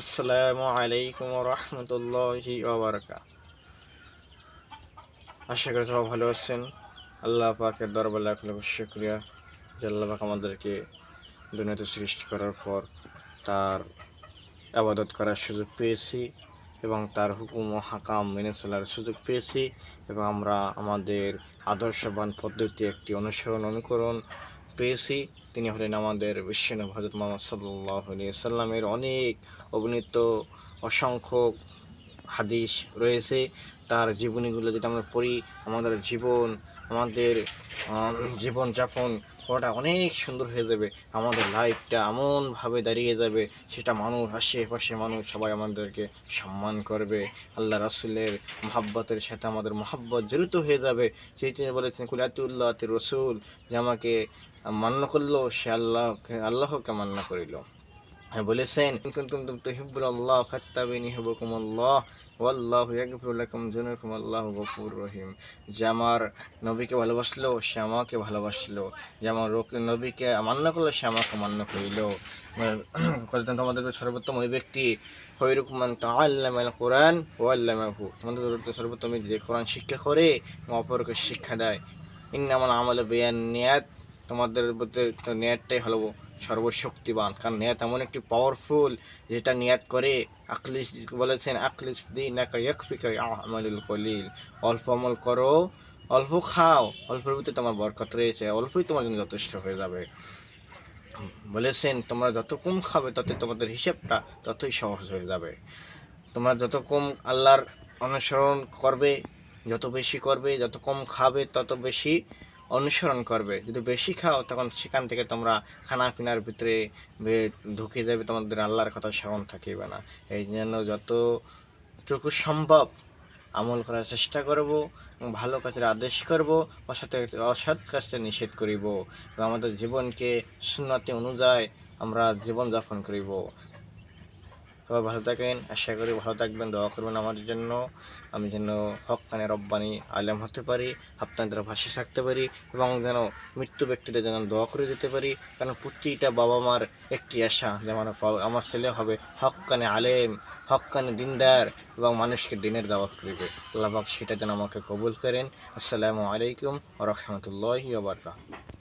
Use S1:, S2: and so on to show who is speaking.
S1: আসসালামু আলাইকুম রহমতুল্লাহি ওবরাকা আশা করি সবাই ভালো আছেন। আল্লাহ পাকের দরবার লাখ লাখ শুক্রিয়া। যে আল্লাহ পাক আমাদেরকে দুনিয়াতে সৃষ্টি করার পর তার আবাদত করার সুযোগ পেয়েছি এবং তার হুকুম ও হাকাম মেনে চলার সুযোগ পেয়েছি এবং আমরা আমাদের আদর্শবান পদ্ধতি একটি অনুসরণ, অনুকরণ পেয়েছি। তিনি হলেন আমাদের বিশ্বনব হজরত মোহাম্মদ সাল্লাহ অনেক অগণিত অসংখ্য হাদিস রয়েছে। তার জীবনীগুলো যদি আমরা পড়ি, আমাদের জীবন, আমাদের জীবনযাপন করাটা অনেক সুন্দর হয়ে যাবে। আমাদের লাইফটা এমনভাবে দাঁড়িয়ে যাবে, সেটা মানুষ, আশেপাশে মানুষ সবাই আমাদেরকে সম্মান করবে। আল্লাহ রাসুলের মহাব্বতের সাথে আমাদের মহাব্বত জড়িত হয়ে যাবে। সেই তিনি বলেছেন কুলাতুল্লাহ রসুল যে আমাকে মান্য করল, সে আল্লাহকে আল্লাহকে মান্য করিল। হ্যাঁ বলেছেন কুনতুম রহিম। যে আমার নবীকে ভালোবাসলো, সে আমাকে ভালোবাসলো। যে আমার নবীকে মান্য করল, সে আমাকে মান্য করিল। তোমাদের সর্বোত্তম ওই ব্যক্তি? হৈরুকুমান তাআল্লামাল কোরআন ওয়াল্লামাহু তোমাদের সর্বোত্তম যে কোরআন শিক্ষা করে, অপরকে শিক্ষা দেয়। ইন্নামাল আমল বেয়ান নিয়াত। তোমাদের মধ্যে তো নিয়াতটাই হলো সর্বশক্তিবান। কারণ নিয়াত এমন একটি পাওয়ারফুল যেটা নিয়াত করে আকলিস বলেছেন আকলিস দিন অল্প আমল করো, অল্প খাও, অল্পের ভিতরে তোমার বরকত রয়েছে, অল্পই তোমার জন্য যথেষ্ট হয়ে যাবে। বলেছেন, তোমরা যত কম খাবে তত তোমাদের হিসেবটা ততই সহজ হয়ে যাবে। তোমরা যত কম আল্লাহর অনুসরণ করবে, যত বেশি করবে, যত কম খাবে, তত বেশি অনুসরণ করবে। যদি বেশি খাও, তখন সেখান থেকে তোমরা খানা পিনার ভিতরে ঢুকে যাবে তোমাদের আল্লাহর কথা স্মরণ থাকিবে না। এই জন্য যতটুকু সম্ভব আমল করার চেষ্টা করব এবং ভালো কাজের আদেশ করব, অসৎ অসৎ কাজটা নিষেধ করিব এবং আমাদের জীবনকে সুন্নতি অনুযায়ী আমরা জীবনযাপন করিব। সবাই ভালো থাকেন। আশা করি ভালো থাকবেন, দোয়া করবেন আমার জন্য। আমি যেন হক কানে রব্বানি আলেম হতে পারি, আপনাদের ভাষে থাকতে পারি এবং যেন মৃত্যু ব্যক্তিদের যেন দোয়া করে দিতে পারি। কারণ প্রতিটা বাবা মার একটি আশা যেমন আমার- ছেলে হবে হক কানে আলেম হক কানে দিনদার এবং মানুষকে দিনের দাওয়াত করিবে। আল্লাহ সেটা যেন আমাকে কবুল করেন। আসসালামু আলাইকুম রহমতুল্লাহি ওবরকাত